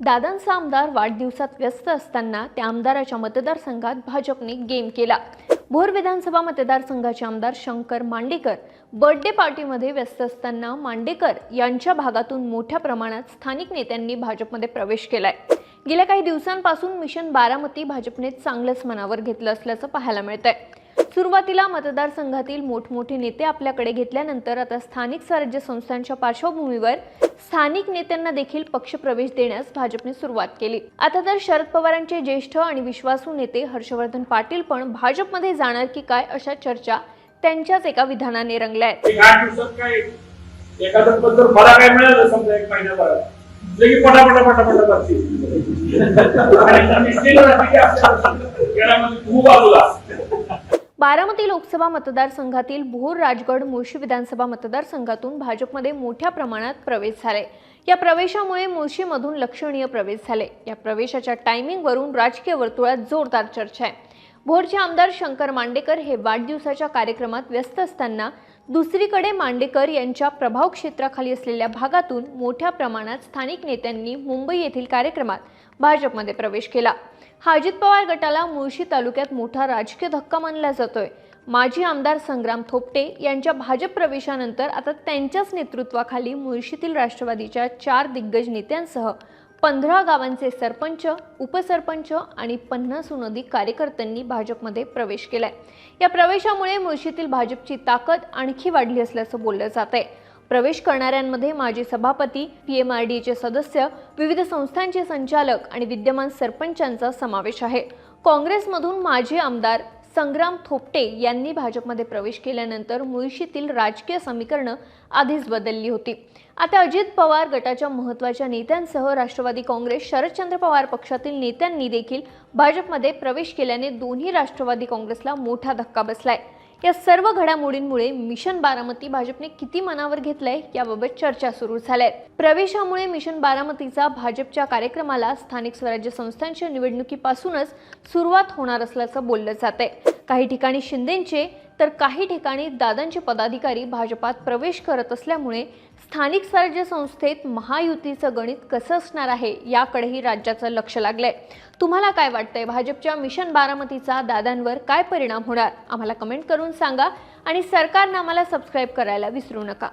दादांचा आमदार वाढदिवसात व्यस्त असताना त्या आमदाराच्या मतदारसंघात भाजपने गेम केला. भोर विधानसभा मतदारसंघाचे आमदार शंकर मांडेकर बर्थडे पार्टीमध्ये व्यस्त असताना मांडेकर यांच्या भागातून मोठ्या प्रमाणात स्थानिक नेत्यांनी भाजपमध्ये प्रवेश केलाय. गेल्या काही दिवसांपासून मिशन बारामती भाजपने चांगलंच मनावर घेतलं असल्याचं पाहायला मिळतंय. सुरुवातीला मतदारसंघातील मोठमोठे नेते आपल्याकडे घेतल्यानंतर आता स्थानिक स्वराज्य संस्थांच्या पार्श्वभूमीवर स्थानिक नेत्यांना देखील पक्षप्रवेश देण्यास भाजपने सुरुवात केली. आता तर शरद पवारांचे ज्येष्ठ आणि विश्वासू नेते हर्षवर्धन पाटील पण भाजपमध्ये जाणार की काय अशा चर्चा त्यांच्याच एका विधानाने रंगल्या आहेत. एखादं मला काय मिळालं समजा एक महिन्याभरात लगे पटापटा पटापटा बाजूला बारामती लोकसभा मतदारसंघातील भोर राजगड मुळशी विधानसभा मतदारसंघातून भाजपमध्ये मोठ्या प्रमाणात प्रवेश झाले या प्रवेशामुळे मुळशीमधून लक्षणीय प्रवेश झाले. या प्रवेशाच्या टायमिंगवरून राजकीय वर्तुळात जोरदार चर्चा आहे. भोरचे आमदार शंकर मांडेकर हे वाढदिवसाच्या कार्यक्रमात व्यस्त असताना दुसरीकडे मांडेकर यांच्या प्रभाव क्षेत्राखाली असलेल्या भागातून मोठ्या प्रमाणात स्थानिक नेत्यांनी मुंबई येथील कार्यक्रमात भाजपमध्ये प्रवेश केला. हा अजित पवार गटाला मुळशी तालुक्यात मोठा राजकीय धक्का मानला जातोय. माजी आमदार संग्राम थोपटे यांच्या भाजप प्रवेशानंतर आता त्यांच्याच नेतृत्वाखाली मुळशीतील राष्ट्रवादीच्या चार दिग्गज नेत्यांसह पंधरा गावांचे सरपंच उपसरपंच आणि पन्नासहून अधिक कार्यकर्त्यांनी भाजपमध्ये प्रवेश केलाय. या प्रवेशामुळे मुळशीतील भाजपची ताकद आणखी वाढली असल्याचं बोललं जात आहे प्रवेश करणाऱ्यांमध्ये माजी सभापती पी एम आर डीचे सदस्य विविध संस्थांचे संचालक आणि विद्यमान सरपंचांचा समावेश आहे. काँग्रेसमधून माजी आमदार संग्राम थोपटे यांनी भाजपमध्ये प्रवेश केल्यानंतर मुळशीतील राजकीय समीकरणं आधीच बदलली होती. आता अजित पवार गटाच्या महत्त्वाच्या नेत्यांसह राष्ट्रवादी काँग्रेस शरदचंद्र पवार पक्षातील नेत्यांनी देखील भाजपमध्ये प्रवेश केल्याने दोन्ही राष्ट्रवादी काँग्रेसला मोठा धक्का बसलाय. या सर्व घडामोडींमुळे मिशन बारामती भाजपने किती मनावर घेतलंय याबाबत चर्चा सुरू झाल्या प्रवेशामुळे मिशन बारामतीचा भाजपच्या कार्यक्रमाला स्थानिक स्वराज्य संस्थांच्या निवडणुकीपासूनच सुरुवात होणार असल्याचं बोललं जात आहे काही ठिकाणी शिंदेचे तर काही ठिकाणी दादांचे पदाधिकारी भाजपात प्रवेश करत असल्यामुळे स्थानिक स्वराज्य संस्थेत महायुतीचं गणित कसं असणार आहे याकडेही राज्याचं लक्ष लागलंय. तुम्हाला काय वाटतंय? भाजपच्या मिशन बारामतीचा दादांवर काय परिणाम होणार? आम्हाला कमेंट करून सांगा आणि सरकारनं आम्हाला सबस्क्राईब करायला विसरू नका.